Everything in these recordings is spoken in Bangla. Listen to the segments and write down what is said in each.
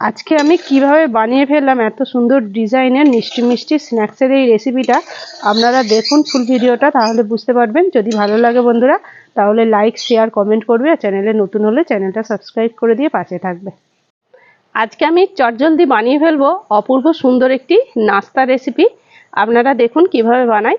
আজকে আমি কীভাবে বানিয়ে ফেললাম এত সুন্দর ডিজাইনের মিষ্টি মিষ্টি স্ন্যাক্সের এই রেসিপিটা আপনারা দেখুন ফুল ভিডিওটা তাহলে বুঝতে পারবেন। যদি ভালো লাগে বন্ধুরা, তাহলে লাইক শেয়ার কমেন্ট করবে আর চ্যানেলে নতুন হলে চ্যানেলটা সাবস্ক্রাইব করে দিয়ে পাশে থাকবে। আজকে আমি চটজলদি বানিয়ে ফেলব অপূর্ব সুন্দর একটি নাস্তা রেসিপি আপনারা দেখুন কীভাবে বানাই।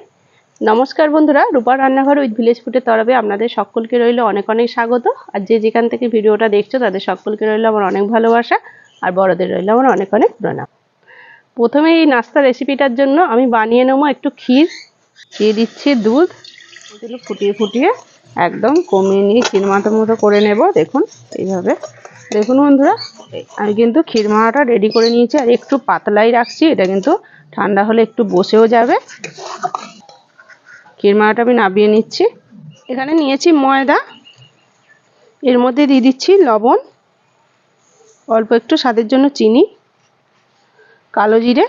নমস্কার বন্ধুরা রূপার রান্নাঘর উইথ ভিলেজ ফুডের তরফে আপনাদের সকলকে রইল অনেক অনেক স্বাগত। আর যে যেখান থেকে ভিডিওটা দেখছ, তাদের সকলকে রইল আমার অনেক ভালোবাসা। আর বড়দের রইল আমার অনেক অনেক প্রণাম। প্রথমে এই নাস্তা রেসিপিটার জন্য আমি বানিয়ে নেব একটু ক্ষীর। দিয়ে দিচ্ছি দুধ। এগুলো ফুটিয়ে ফুটিয়ে একদম কমিয়ে নিয়ে ক্ষীরমাটার মতো করে নেব, দেখুন এইভাবে। দেখুন বন্ধুরা, আমি কিন্তু ক্ষীরমাটা রেডি করে নিয়েছি, আর একটু পাতলাই রাখছি, এটা কিন্তু ঠান্ডা হলে একটু বসেও যাবে। ক্ষীরমাটা আমি নাবিয়ে নিচ্ছি। এখানে নিয়েছি ময়দা, এর মধ্যে দিয়ে দিচ্ছি লবণ। অল্প একটু স্বাদের জন্য চিনি, কালো জিরে।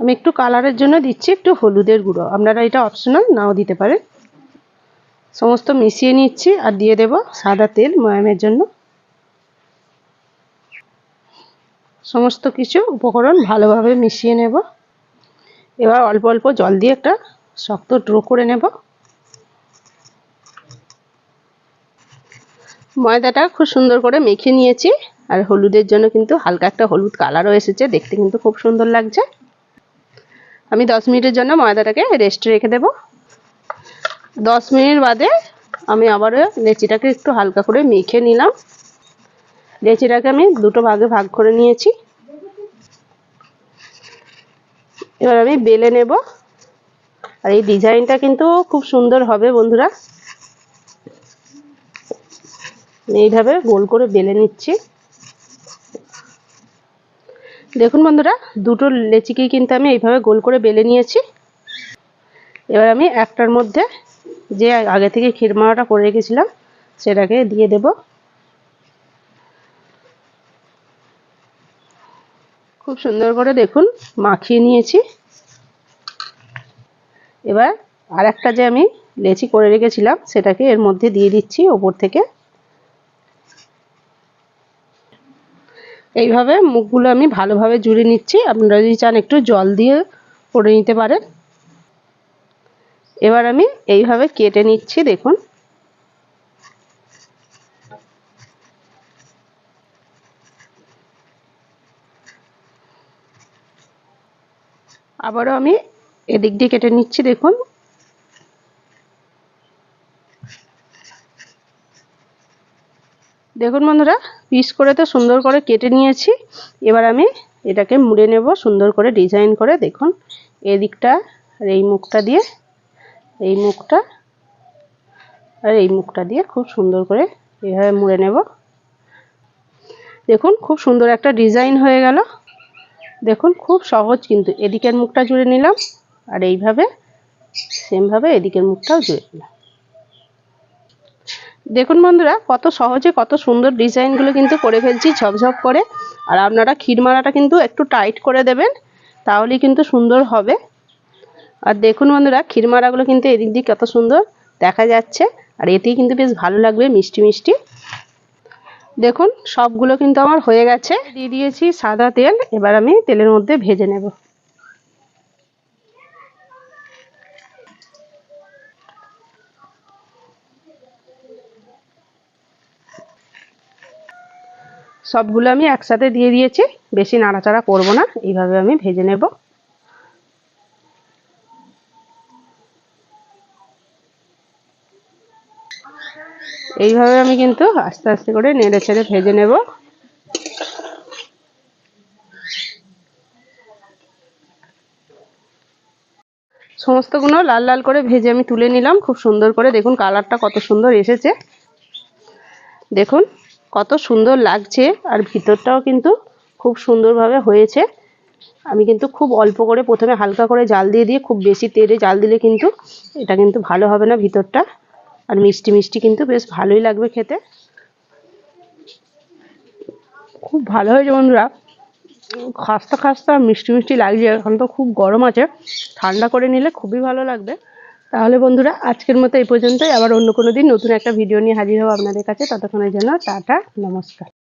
আমি একটু কালারের জন্য দিচ্ছি একটু হলুদের গুঁড়ো। আপনারা এটা অপশনাল নাও দিতে পারেন। সমস্ত মিশিয়ে নিচ্ছি আর দিয়ে দেব সাদা তেল ময়ামের জন্য। সমস্ত কিছু উপকরণ ভালোভাবে মিশিয়ে নেব। এবার অল্প অল্প জল দিয়ে একটা শক্ত ড্রো করে নেব। ময়দাটা খুব সুন্দর করে মেখে নিয়েছি। আর হলুদের জন্য কিন্তু হালকা একটা হলুদ কালারও এসেছে, দেখতে কিন্তু খুব সুন্দর লাগছে। আমি দশ মিনিটের জন্য ময়দাটাকে রেস্টে রেখে দেব। দশ মিনিট বাদে আমি আবারও লেচিটাকে একটু হালকা করে মেখে নিলাম। লেচিটাকে আমি দুটো ভাগে ভাগ করে নিয়েছি। এবার আমি বেলে নেব। আর এই ডিজাইনটা কিন্তু খুব সুন্দর হবে বন্ধুরা। এইভাবে গোল করে বেলে নিচ্ছি। দেখুন বন্ধুরা, দুটো লেচিকেই কিন্তু আমি এইভাবে গোল করে বেলে নিয়েছি। এবার আমি একটার মধ্যে যে আগে থেকে ক্ষীরমাওয়াটা করে রেখেছিলাম, সেটাকে দিয়ে দেব। খুব সুন্দর করে দেখুন, মাখিয়ে নিয়েছি। এবার আর একটা যে আমি লেচি করে রেখেছিলাম, সেটাকে এর মধ্যে দিয়ে দিচ্ছি ওপর থেকে। এইভাবে মুখগুলো আমি ভালোভাবে জুড়ে নিচ্ছি। আপনারা যদি চান একটু জল দিয়ে করে নিতে পারেন। এবার আমি এইভাবে কেটে নিচ্ছি, দেখুন। আবারও আমি এদিক দিয়ে কেটে নিচ্ছি, দেখুন। দেখুন বন্ধুরা পিস করে তো সুন্দর করে কেটে নিয়েছি। এবার আমি এটাকে মুড়ে নেব, সুন্দর করে ডিজাইন করে। দেখুন, এদিকটা আর এই মুখটা দিয়ে, এই মুখটা আর এই মুখটা দিয়ে খুব সুন্দর করে এভাবে মুড়ে নেব। দেখুন, খুব সুন্দর একটা ডিজাইন হয়ে গেল। দেখুন, খুব সহজ কিন্তু। এদিকের মুখটা জুড়ে নিলাম আর এইভাবে সেমভাবে এদিকের মুখটাও জুড়ে নিলাম। দেখুন বন্ধুরা, কত সহজে কত সুন্দর ডিজাইনগুলো কিন্তু করে ফেলছি ঝকঝক করে। আর আপনারা ক্ষীরমালাটা কিন্তু একটু টাইট করে দেবেন, তাহলেই কিন্তু সুন্দর হবে। আর দেখুন বন্ধুরা, ক্ষীরমালাগুলো কিন্তু এদিক দিয়ে কত সুন্দর দেখা যাচ্ছে, আর এতেই কিন্তু বেশ ভালো লাগবে, মিষ্টি মিষ্টি। দেখুন, সবগুলো কিন্তু আমার হয়ে গেছে। দিয়ে দিয়েছি সাদা তেল, এবার আমি তেলের মধ্যে ভেজে নেব। সবগুলো আমি একসাথে দিয়ে দিয়েছি। বেশি নাড়াচাড়া করব না, এইভাবে আমি ভেজে নেব। এইভাবে আমি কিন্তু আস্তে আস্তে করে নেড়ে ছেড়ে ভেজে নেব। সমস্তগুলো লাল লাল করে ভেজে আমি তুলে নিলাম। খুব সুন্দর করে দেখুন কালারটা কত সুন্দর এসেছে। দেখুন কত সুন্দর লাগছে আর ভিতরটাও কিন্তু খুব সুন্দরভাবে হয়েছে। আমি কিন্তু খুব অল্প করে প্রথমে হালকা করে জাল দিয়ে দিয়ে খুব বেশি তেলে জাল দিলে কিন্তু এটা কিন্তু ভালো হবে না ভিতরটা। আর মিষ্টি মিষ্টি কিন্তু বেশ ভালোই লাগবে খেতে। খুব ভালো হয়েছে বন্ধুরা। খাস্তা খাস্তা মিষ্টি মিষ্টি লাগছে, এখন তো খুব গরম আছে। ঠান্ডা করে নিলে খুবই ভালো লাগবে। তাহলে বন্ধুরা, আজকের মতো এই পর্যন্তই। আবার অন্য কোনো দিন নতুন একটা ভিডিও নিয়ে হাজির হব আপনাদের কাছে। ততক্ষণের জন্য টাটা, নমস্কার।